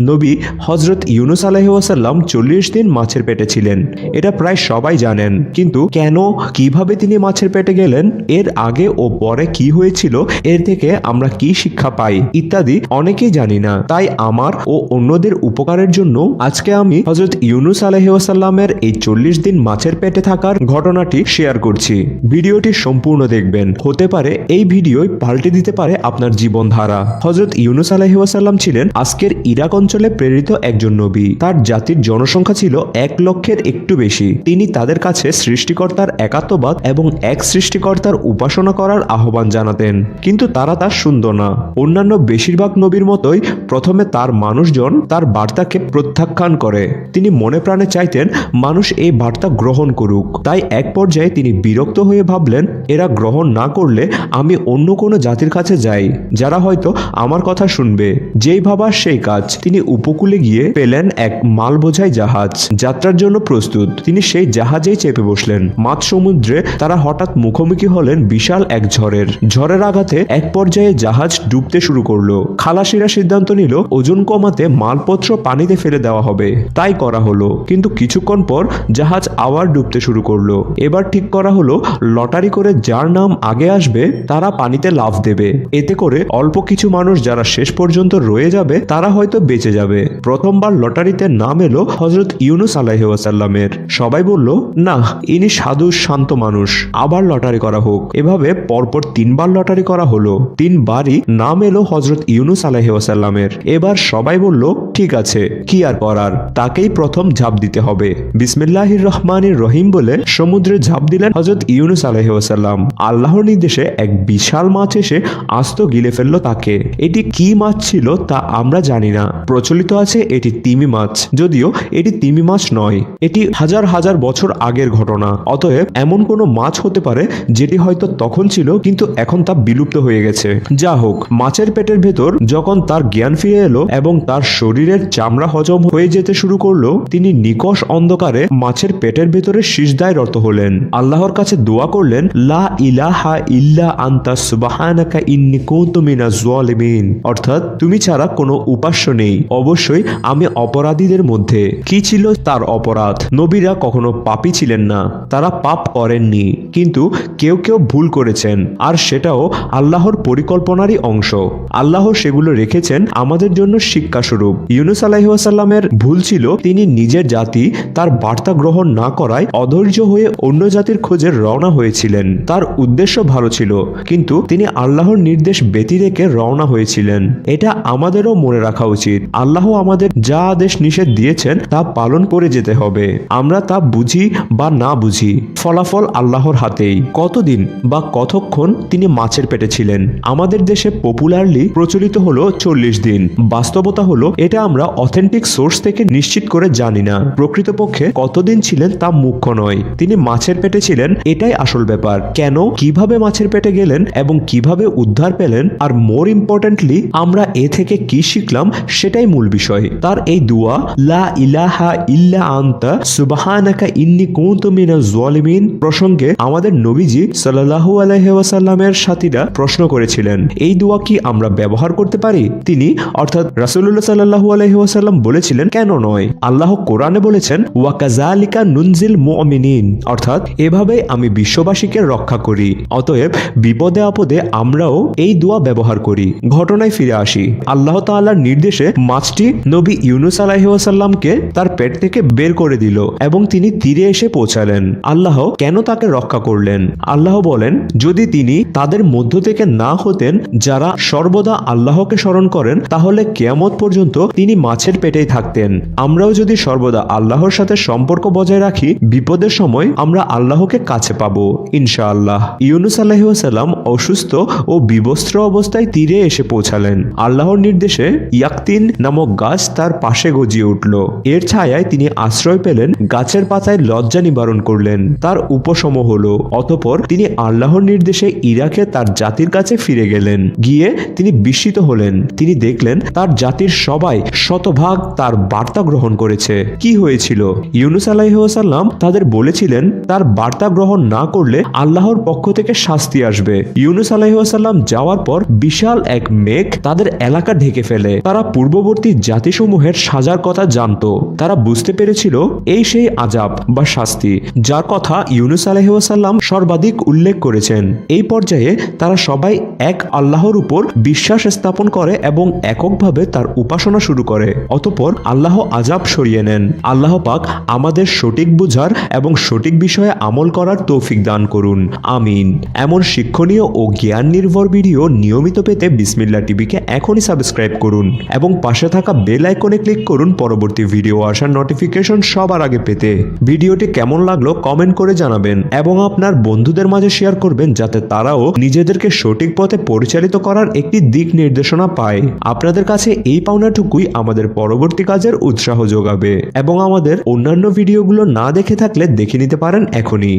নবী হজরত ইউনুস আলহিউসাল্লাম চল্লিশ দিন মাছের পেটে ছিলেন। এটা প্রায় সবাই জানেন। কিন্তু কেন, কীভাবে তিনি মাছের পেটে গেলেন, এর আগে ও পরে কি হয়েছিল, এর থেকে আমরা কি শিক্ষা পাই ইত্যাদি অনেকেই জানি না। তাই আমার ও অন্যদের উপকারের জন্য আজকে আমি হজরত ইউনুস আলহিউসাল্লামের এই চল্লিশ দিন মাছের পেটে থাকার ঘটনাটি শেয়ার করছি। ভিডিওটি সম্পূর্ণ দেখবেন। হতে পারে এই ভিডিওই পাল্টে দিতে পারে আপনার জীবনধারা। হজরত ইউনুস আলহিউসাল্লাম ছিলেন আজকের ইরাক অঞ্চলে প্রেরিত একজন নবী। তার জাতির জনসংখ্যা ছিল এক লক্ষের একটু বেশি। তিনি তাদের কাছে সৃষ্টিকর্তার একাত্মবাদ এবং এক সৃষ্টিকর্তার উপাসনা করার আহ্বান জানাতেন। কিন্তু তারা তা শুনল না। অন্যান্য বেশিরভাগ নবীর মতোই প্রথমে তার মানুষজন তার বার্তাকে প্রত্যাখ্যান করে। তিনি মনে প্রাণে চাইতেন, মানুষ এই বার্তা গ্রহণ করুক। তাই এক পর্যায়ে তিনি বিরক্ত হয়ে ভাবলেন, এরা গ্রহণ না করলে আমি অন্য কোনো জাতির কাছে যাই। যারা হয়তো আমার কথা শুনবে। যেই ভাবা সেই কাজ। তিনি উপকূলে গিয়ে পেলেন এক মাল বোঝাই জাহাজ। যাত্রার জন্য প্রস্তুত। তিনি সেই জাহাজেই চেপে বসলেন। মাঝ সমুদ্রে তারা হঠাৎ মুখোমুখি হলেন বিশাল এক ঝড়ের। ঝড়ের আঘাতে এক পর্যায়ে জাহাজ ডুবতে শুরু করল। খালাসিরা সিদ্ধান্ত নিল, ওজন কমাতে মালপত্র পানিতে ফেলে দেওয়া হবে। তাই করা হলো। কিন্তু কিছুক্ষণ পর জাহাজ আবার ডুবতে শুরু করল। এবার ঠিক করা হলো, লটারি করে যার নাম আগে আসবে, তারা পানিতে লাফ দেবে। এতে করে অল্প কিছু মানুষ যারা শেষ পর্যন্ত রয়ে যাবে, তারা হয়তো বেঁচে যাবে। প্রথমবার লটারিতে নাম এলো হজরত ইউনুস আলাহিসাল্লামের সবাই বলল, না, ইনি সাধু, শান্ত মানুষ। আবার লটারি করা হোক। এভাবে পরপর তিনবার লটারি করা হলো। তিনবারই নাম এলো হজরত ইউনুস আলাহিসাল্লামের এবার সবাই বলল, ঠিক আছে, কি আর করার? তাকেই প্রথম ঝাঁপ দিতে হবে। বিসমিল্লাহির রহমানির রহিম বলে সমুদ্রে ঝাঁপ দিলেন হজরত ইউনুস আলাহিসাল্লাম আল্লাহর নির্দেশে এক বিশাল মাছ এসে আস্ত গিলে ফেলল তাকে। এটি কি মাছ ছিল তা আমরা জানি না। প্রচলিত আছে এটি তিমি মাছ। যদিও এটি তিমি মাছ নয়। এটি হাজার হাজার বছর আগের ঘটনা। অতএব এমন কোনো মাছ হতে পারে যেটি হয়তো তখন ছিল কিন্তু এখন তা বিলুপ্ত হয়ে গেছে। যা হোক, মাছের পেটের ভেতর যখন তার জ্ঞান ফিরে এলো এবং তার শরীরের চামড়া হজম হয়ে যেতে শুরু করল, তিনি নিকষ অন্ধকারে মাছের পেটের ভেতরে সিজদায় রত হলেন। আল্লাহর কাছে দোয়া করলেন, লা ইলাহা ইল্লা আন্তা সুবাহানাকা ইন্নি কুনতু মিনাজ জালিমিন। অর্থাৎ, তুমি ছাড়া কোনো উপাস্য নেই। অবশ্যই আমি অপরাধীদের মধ্যে। কি ছিল তার অপরাধ? নবীরা কখনো পাপী ছিলেন না। তারা পাপ করেননি। কিন্তু কেউ কেউ ভুল করেছেন। আর সেটাও আল্লাহর পরিকল্পনারই অংশ। আল্লাহ সেগুলো রেখেছেন আমাদের জন্য শিক্ষাস্বরূপ। ইউনুস আলাহিসাল্লামের ভুল ছিল, তিনি নিজের জাতি তার বার্তা গ্রহণ না করায় অধৈর্য হয়ে অন্য জাতির খোঁজে রওনা হয়েছিলেন। তার উদ্দেশ্য ভালো ছিল, কিন্তু তিনি আল্লাহর নির্দেশ ব্যতি রেখে রওনা হয়েছিলেন। এটা আমাদেরও মনে রাখা উচিত। আল্লাহ আমাদের যা আদেশ নিষেধ দিয়েছেন তা পালন করে যেতে হবে। আমরা তা বুঝি বা না বুঝি। ফলাফল আল্লাহর হাতেই। কতদিন বা কতক্ষণ তিনি মাছের পেটে ছিলেন? আমাদের দেশে পপুলারলি প্রচলিত হলো চল্লিশ দিন। বাস্তবতা হলো, এটা আমরা অথেন্টিক সোর্স থেকে নিশ্চিত করে জানি না। প্রকৃতপক্ষে কতদিন ছিলেন তা মুখ্য নয়। তিনি মাছের পেটে ছিলেন, এটাই আসল ব্যাপার। কেন, কীভাবে মাছের পেটে গেলেন এবং কীভাবে উদ্ধার পেলেন? আর মোর ইম্পর্টেন্টলি আমরা এ থেকে কি শিখলাম সেটাই মূল বিষয়। তার এই দুয়া, লা ইলাহা ইল্লা আন্তা, সুবহানাকা ইন্নি কুনতু মিনাজ জালিমিন প্রসঙ্গে আমাদের নবীজি সাল্লাল্লাহু আলাইহি ওয়াসাল্লামের সাথীরা প্রশ্ন করেছিলেন, এই দোয়া কি আমরা ব্যবহার করতে পারি? তিনি অর্থাৎ রাসূলুল্লাহ সাল্লাল্লাহু আলাইহি ওয়াসাল্লাম বলেছিলেন, কেন নয়? আল্লাহ কোরআনে বলেছেন ওয়া কাযালিকা নুনজিল মুমিনিন অর্থাৎ এভাবে আমি বিশ্ববাসীকে রক্ষা করি, অতএব বিপদে আপদে আমরাও এই দোয়া ব্যবহার করি। ঘটনায় ফিরে আসি। আল্লাহ তাআলার নির্দেশে মাছটি নবী ইউনুস আলাইহি ওয়াসাল্লামকে তার পেট থেকে বের করে দিল এবং তিনি তীরে এসে পৌঁছালেন। আল্লাহ কেন তাকে রক্ষা করলেন? আল্লাহ বলেন, যদি তিনি তাদের মধ্য থেকে না হতেন, যারা সর্বদা আল্লাহকে স্মরণ করেন, তাহলে কেয়ামত পর্যন্ত তিনি মাছের পেটেই থাকতেন। আমরাও যদি সর্বদা আল্লাহর সাথে সম্পর্ক বজায় রাখি, বিপদের সময় আমরা আল্লাহকে কাছে পাবো, ইনশাআল্লাহ। ইউনুস আল্লাহিসাল্লাম অসুস্থ ও বিবস্ত্র অবস্থায় তীরে এসে পৌঁছালেন। আল্লাহর নির্দেশে ইয়াকতিন নামক গাছ তার পাশে গজিয়ে উঠল। এর ছায়ায় তিনি আশ্রয় পেলেন, গাছের পাতায় লজ্জা নিবারণ করলেন। তার উপশম হলো, অতপর তিনি আল্লাহর নির্দেশে ইরাকে তার জাতির কাছে ফিরে গেলেন। গিয়ে তিনি বিস্মিত হলেন। তিনি দেখলেন, তার জাতির সবাই শতভাগ তার বার্তা গ্রহণ করেছে। কি হয়েছিল? ইউনুস আলাইসাল্লাম তাদের বলেছিলেন, তার বার্তা গ্রহণ না করলে আল্লাহর পক্ষ থেকে শাস্তি আসবে। ইউনুস আলাইসাল্লাম যাওয়ার পর বিশাল এক মেঘ তাদের এলাকা ঢেকে ফেলে। তারা পূর্ব পূর্ববর্তী জাতিসমূহের সাজার কথা জানতো। তারা বুঝতে পেরেছিল এই সেই আজাব বা শাস্তি, যার কথা ইউনুস আলহিউসাল্লাম সর্বাধিক উল্লেখ করেছেন। এই পর্যায়ে তারা সবাই এক আল্লাহর উপর বিশ্বাস স্থাপন করে এবং এককভাবে তার উপাসনা শুরু করে। অতপর আল্লাহ আজাব সরিয়ে নেন। আল্লাহ পাক আমাদের সঠিক বুঝার এবং সঠিক বিষয়ে আমল করার তৌফিক দান করুন। আমিন। এমন শিক্ষণীয় ও জ্ঞান নির্ভর ভিডিও নিয়মিত পেতে বিসমিল্লা টিভিকে এখনই সাবস্ক্রাইব করুন এবং পাশে থাকা বেল আইকনে ক্লিক করুন পরবর্তী ভিডিও আসার নোটিফিকেশন সবার আগে পেতে। ভিডিওটি কেমন লাগল কমেন্ট করে জানাবেন এবং আপনার বন্ধুদের মাঝে শেয়ার করবেন যাতে তারাও নিজেদেরকে সঠিক পথে পরিচালিত করার একটি দিক নির্দেশনা পায়। আপনাদের কাছে এই পাওনাটুকুই আমাদের পরবর্তী কাজের উৎসাহ যোগাবে এবং আমাদের অন্যান্য ভিডিওগুলো না দেখে থাকলে দেখে নিতে পারেন এখনই।